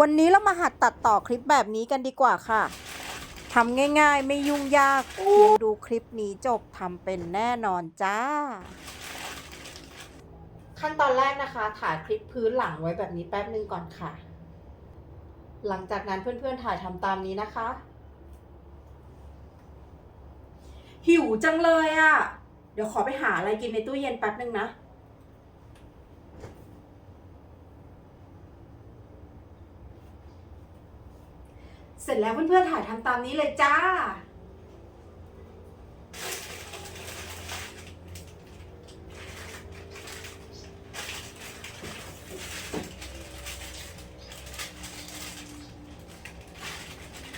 วันนี้เรามาหัดตัดต่อคลิปแบบนี้กันดีกว่าค่ะ ทำง่ายๆ ไม่ยุ่งยากเพียงดูคลิปนี้จบทำเป็นแน่นอนจ้า ขั้นตอนแรกนะคะ ถ่ายคลิปพื้นหลังไว้แบบนี้แป๊บนึงก่อนค่ะ หลังจากนั้นเพื่อนๆถ่ายทำตามนี้นะคะ หิวจังเลยอะ่ะ เดี๋ยวขอไปหาอะไรกินในตู้เย็นแป๊บนึงนะ เสร็จแล้วเพื่อนๆถ่ายทำตามนี้เลยจ้า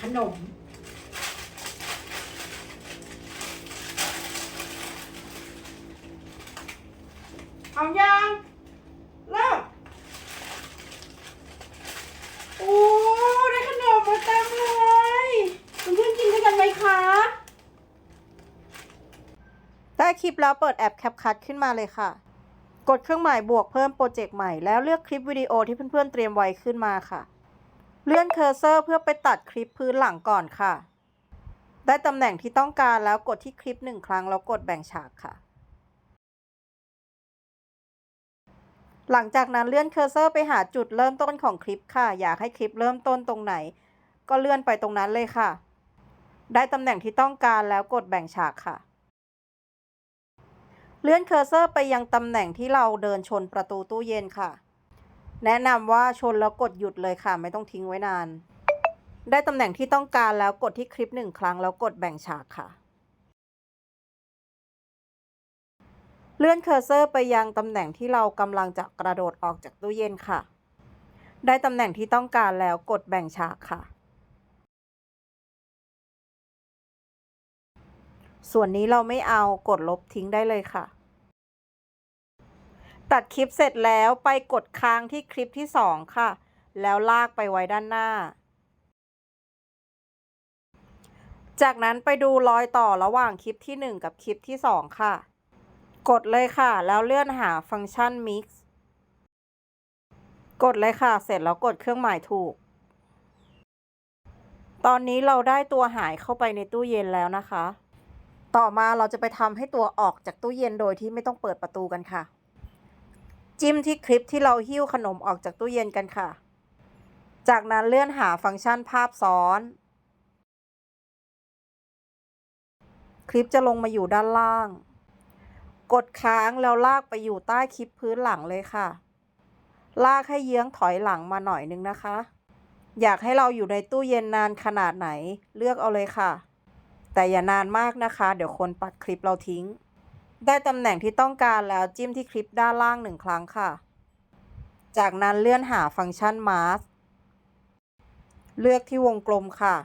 ขนมเอายังเริ่มโอ้ได้ขนมมาเต็มเลยเพื่อนๆกินด้วยกันไหมคะ ได้ค ลิปแล้วเปิดแอป CapCut ขึ้นมาเลยค่ะ กดเครื่องหมายบวกเพิ่มโปรเจกต์ใหม่แล้วเลือกคลิปวิดีโอที่เพื่อนๆเตรียมไว้ขึ้นมาค่ะ เลื่อนเคอร์เซอร์เพื่อไปตัดคลิปพื้นหลังก่อนค่ะ ได้ตำแหน่งที่ต้องการแล้วกดที่คลิปหนึ่งครั้งแล้วกดแบ่งฉากค่ะ หลังจากนั้นเลื่อนเคอร์เซอร์ไปหาจุดเริ่มต้นของคลิปค่ะ อยากให้คลิปเริ่มต้นตรงไหน ก็เลื่อนไปตรงนั้นเลยค่ะ ได้ตำแหน่งที่ต้องการแล้วกดแบ่งฉากค่ะ เลื่อนเคอร์เซอร์ไปยังตำแหน่งที่เราเดินชนประตูตู้เย็นค่ะ แนะนำว่าชนแล้วกดหยุดเลยค่ะ ไม่ต้องทิ้งไว้นาน ได้ตำแหน่งที่ต้องการแล้วกดที่คลิปหนึ่งครั้งแล้วกดแบ่งฉากค่ะ เลื่อนเคอร์เซอร์ไปยังตำแหน่งที่เรากำลังจะกระโดดออกจากตู้เย็นค่ะ ได้ตำแหน่งที่ต้องการแล้วกดแบ่งฉากค่ะ ส่วนนี้เราไม่เอากดลบทิ้งได้เลยค่ะ ตัดคลิปเสร็จแล้วไปกดค้างที่คลิปที่ 2 ค่ะ แล้วลากไปไว้ด้านหน้า จากนั้นไปดูรอยต่อระหว่างคลิปที่ 1 กับคลิปที่ 2 ค่ะ กดเลยค่ะ แล้วเลื่อนหาฟังก์ชัน Mix กดเลยค่ะ เสร็จแล้วกดเครื่องหมายถูก ตอนนี้เราได้ตัวหายเข้าไปในตู้เย็นแล้วนะคะ ต่อมาเราจะไปทำให้ตัวออกจากตู้เย็นโดยที่ไม่ต้องเปิดประตูกันค่ะ จิ้มที่คลิปที่เราหิ้วขนมออกจากตู้เย็นกันค่ะ จากนั้นเลื่อนหาฟังก์ชันภาพซ้อน คลิปจะลงมาอยู่ด้านล่าง กดค้างแล้วลากไปอยู่ใต้คลิปพื้นหลังเลยค่ะ ลากให้เยื้องถอยหลังมาหน่อยนึงนะคะ อยากให้เราอยู่ในตู้เย็นนานขนาดไหน เลือกเอาเลยค่ะ แต่อย่านานมากนะคะ เดี๋ยวคนปัดคลิปเราทิ้ง ได้ตำแหน่งที่ต้องการแล้วจิ้มที่คลิปด้านล่างหนึ่งครั้งค่ะ จากนั้นเลื่อนหาฟังก์ชัน Mask เลือกที่วงกลมค่ะ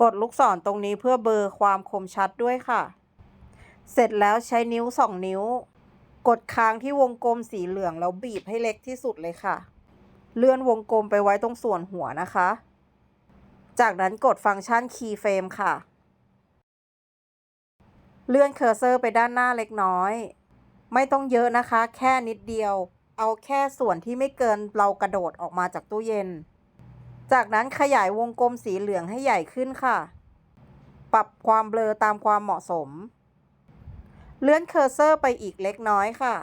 กดลูกศรตรงนี้เพื่อเบอร์ความคมชัดด้วยค่ะ เสร็จแล้วใช้นิ้ว 2 นิ้ว กดค้างที่วงกลมสีเหลืองแล้วบีบให้เล็กที่สุดเลยค่ะ เลื่อนวงกลมไปไว้ตรงส่วนหัวนะคะ จากนั้นกดฟังก์ชัน Keyframe ค่ะ เลื่อนเคอร์เซอร์ไปด้านหน้าเล็กน้อย ไม่ต้องเยอะนะคะ แค่นิดเดียว เอาแค่ส่วนที่ไม่เกินเรากระโดดออกมาจากตู้เย็น จากนั้นขยายวงกลมสีเหลืองให้ใหญ่ขึ้นค่ะ ปรับความเบลอตามความเหมาะสม เลื่อนเคอร์เซอร์ไปอีกเล็กน้อยค่ะ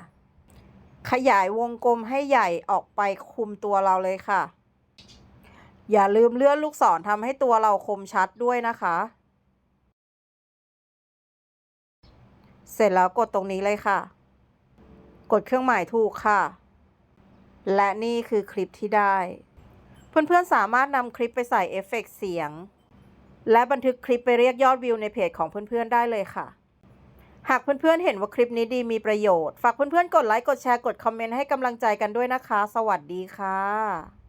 ขยายวงกลมให้ใหญ่ออกไปคุมตัวเราเลยค่ะ อย่าลืมเลื่อนลูกศรทำให้ตัวเราคมชัดด้วยนะคะ เสร็จแล้วกดตรงนี้เลยค่ะ กดเครื่องหมายถูกค่ะ และนี่คือคลิปที่ได้ เพื่อนๆสามารถนำคลิปไปใส่เอฟเฟกต์เสียง และบันทึกคลิปไปเรียกยอดวิวในเพจของเพื่อนๆได้เลยค่ะหากเพื่อนๆ เห็นว่าคลิปนี้ดีมีประโยชน์ ฝากเพื่อนๆ กดไลค์ กดแชร์ กดคอมเมนต์ให้กำลังใจกันด้วยนะคะ สวัสดีค่ะ